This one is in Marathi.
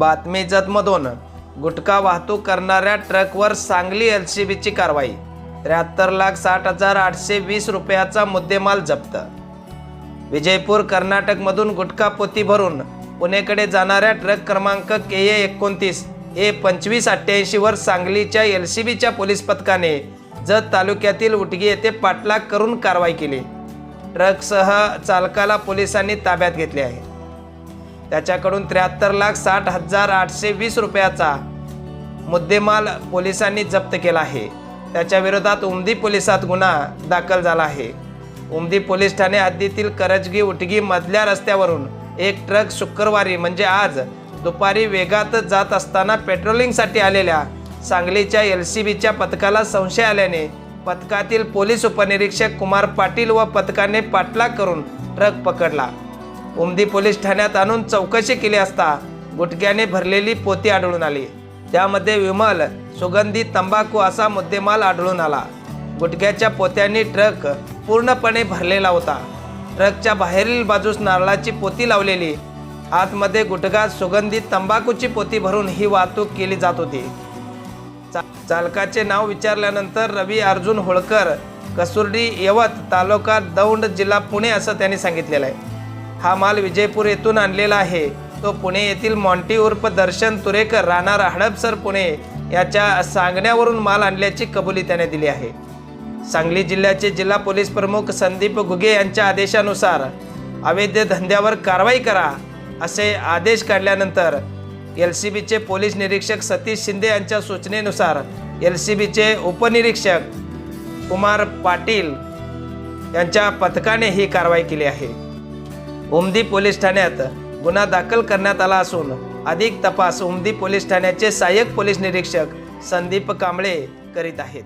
बातमी जतमधून गुटखा वाहतूक करणाऱ्या ट्रकवर सांगली एल सी बीची कारवाई त्र्याहत्तर लाख साठ हजार आठशे वीस रुपयाचा मुद्देमाल जप्त. विजयपूर कर्नाटकमधून गुटखा पोती भरून पुणेकडे जाणाऱ्या ट्रक क्रमांक के ए एकोणतीस ए पंचवीस अठ्ठ्याऐंशीवर सांगलीच्या एल सी बीच्या पोलीस पथकाने जत तालुक्यातील उटगी येथे पाठलाग करून कारवाई केली. ट्रकसह चालकाला पोलिसांनी ताब्यात घेतले आहे. त्याच्याकडून त्र्याहत्तर लाख साठ हजार आठशे वीस रुपयाचा मुद्देमाल पोलिसांनी जप्त केला आहे. त्याच्याविरोधात उमदी पोलिसात गुन्हा दाखल झाला आहे. उमदी पोलीस ठाणे हद्दीतील करजगी उटगी मधल्या रस्त्यावरून एक ट्रक शुक्रवारी म्हणजे आज दुपारी वेगात जात असताना पेट्रोलिंगसाठी आलेल्या सांगलीच्या एल सी बीच्या पथकाला संशय आल्याने पथकातील पोलीस उपनिरीक्षक कुमार पाटील व पथकाने पाठलाग करून ट्रक पकडला. उमदी पोलीस ठाण्यात आणून चौकशी केली असता गुटख्याने भरलेली पोती आढळून आली. त्यामध्ये विमल सुगंधी तंबाखू असा मुद्देमाल आढळून आला. गुटख्याच्या पोत्यांनी ट्रक पूर्णपणे भरलेला होता. ट्रकच्या बाहेरील बाजूस नारळाची पोती लावलेली. आतमध्ये गुटखा सुगंधी तंबाखूची पोती भरून ही वाहतूक केली जात होती. चा- चालकाचे नाव विचारल्यानंतर रवी अर्जुन होळकर कसुर्डी यवत तालुका दौंड जिल्हा पुणे असं त्यांनी सांगितलेलं आहे. हा माल विजयपूर येथून आणलेला आहे. तो पुणे येथील मॉन्टी उर्फ दर्शन तुरेकर राहणार हडपसर पुणे याच्या सांगण्यावरून माल आणल्याची कबुली त्याने दिली आहे. सांगली जिल्ह्याचे जिल्हा पोलीस प्रमुख संदीप घुगे यांच्या आदेशानुसार अवैध धंद्यावर कारवाई करा असे आदेश काढल्यानंतर एल सी बीचे पोलीस निरीक्षक सतीश शिंदे यांच्या सूचनेनुसार एल सी बीचे उपनिरीक्षक कुमार पाटील यांच्या पथकाने ही कारवाई केली आहे. उमदी पोलीस ठाण्यात गुन्हा दाखल करण्यात आला असून अधिक तपास उमदी पोलीस ठाण्याचे सहाय्यक पोलीस निरीक्षक संदीप कांबळे करीत आहेत.